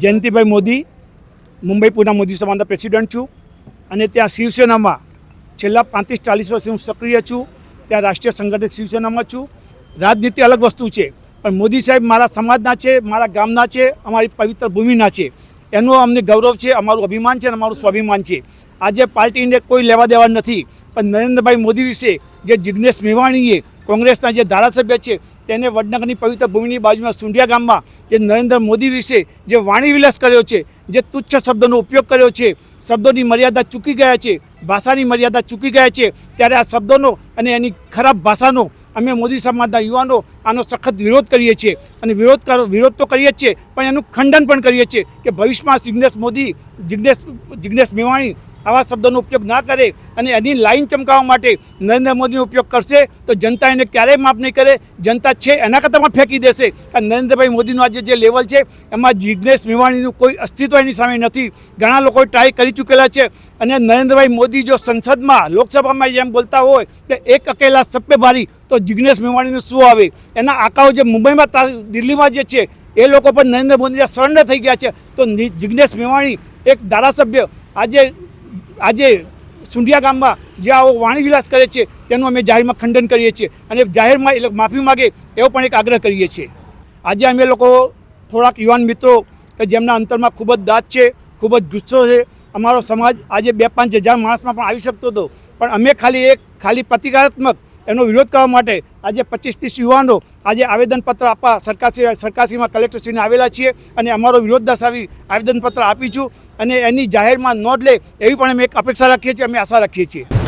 જયંતિભાઈ મોદી, મુંબઈ પુના મોદી સમાજના પ્રેસિડન્ટ છું અને ત્યાં શિવસેનામાં છેલ્લા પાંત્રીસ ચાલીસ વર્ષથી હું સક્રિય છું. ત્યાં રાષ્ટ્રીય સંગઠિત શિવસેનામાં છું. રાજનીતિ અલગ વસ્તુ છે, પણ મોદી સાહેબ મારા સમાજના છે, મારા ગામના છે, અમારી પવિત્ર ભૂમિના છે. એનું અમને ગૌરવ છે, અમારું અભિમાન છે અને અમારું સ્વાભિમાન છે. આજે પાર્ટીને કોઈ લેવા દેવા નથી, પણ નરેન્દ્રભાઈ મોદી વિશે જે જિજ્ઞેશ મેવાણીએ કોંગ્રેસના જે ધારાસભ્ય છે, તેને વડનગરની પવિત્ર ભૂમિની બાજુમાં સુંઢિયા ગામમાં જે નરેન્દ્ર મોદી વિશે જે વાણી વિલાસ કર્યો છે, જે તુચ્છ શબ્દોનો ઉપયોગ કર્યો છે, શબ્દોની મર્યાદા ચૂકી ગયા છે, ભાષાની મર્યાદા ચૂકી ગયા છે, ત્યારે આ શબ્દોનો અને એની ખરાબ ભાષાનો અમે મોદી સમાજના યુવાનો આનો સખત વિરોધ કરીએ છીએ. અને વિરોધ વિરોધ તો કરીએ છીએ, પણ એનું ખંડન પણ કરીએ છીએ કે ભવિષ્યમાં જિજ્ઞેશ મોદી જિજ્ઞેશ જિજ્ઞેશ મેવાણી આવા શબ્દોનો ઉપયોગ ના કરે અને એની લાઈન ચમકાવવા માટે નરેન્દ્ર મોદીનો ઉપયોગ કરશે, તો જનતા એને ક્યારેય માફ નહીં કરે. જનતા છે એના કરતાં પણ ફેંકી દેશે. અને નરેન્દ્રભાઈ મોદીનું આજે જે લેવલ છે, એમાં જિજ્ઞેશ મેવાણીનું કોઈ અસ્તિત્વ એની સામે નથી. ઘણા લોકો ટ્રાય કરી ચૂકેલા છે. અને નરેન્દ્રભાઈ મોદી જો સંસદમાં, લોકસભામાં જેમ બોલતા હોય, કે એક અકેલા સભ્ય ભારી, તો જિજ્ઞેશ મેવાણીનું શું આવે? એના આંકાઓ જે મુંબઈમાં દિલ્હીમાં જે છે, એ લોકો પણ નરેન્દ્ર મોદીના સરેન્ડર થઈ ગયા છે. તો જિજ્ઞેશ મેવાણી એક ધારાસભ્ય, આજે આજે સુંઢિયા ગામમાં જે આવો વાણી વિલાસ કરે છે, તેનું અમે જાહેરમાં ખંડન કરીએ છીએ અને જાહેરમાં એ માફી માગે એવો પણ એક આગ્રહ કરીએ છીએ. આજે અમે લોકો થોડાક યુવાન મિત્રો કે જેમના અંતરમાં ખૂબ જ દાંત છે, ખૂબ જ ગુસ્સો છે. અમારો સમાજ આજે બે પાંચ હજાર માણસમાં પણ આવી શકતો હતો. પણ અમે ખાલી એક ખાલી પ્રતિકારાત્મક એનો વિરોધ કરવા માટે આજે પચીસ ત્રીસ યુવાનો આજે આવેદનપત્ર આપવા સરકારશ્રી સરકારશ્રીમાં કલેક્ટરશ્રીને આવેલા છીએ અને અમારો વિરોધ દર્શાવી આવેદનપત્ર આપીશું અને એની જાહેરમાં નોંધ લે એવી પણ અમે એક અપેક્ષા રાખીએ છીએ, અમે આશા રાખીએ છીએ.